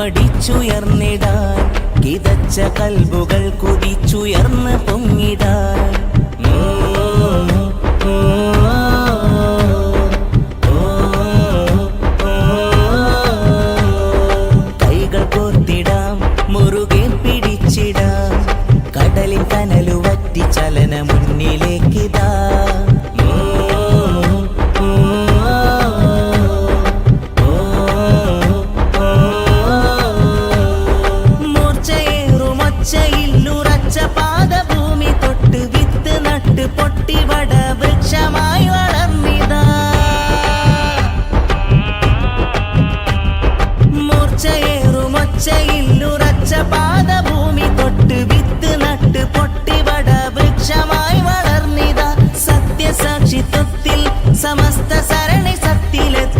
പഠിച്ചുയർന്നിടാൻ കിതച്ച കൽബുകൾ കുതിച്ചുയർന്ന് പൊങ്ങിടാൻ. ഒച്ചയേറുമൊച്ചയില്ലുറച്ച പാദഭൂമി തൊട്ട് വിത്ത് നട്ട് പൊട്ടിവട വൃക്ഷമായി വളർന്നിത സത്യസാക്ഷി തൊത്തിൽ സമസ്ത സരണി സത്തിലെത്തി.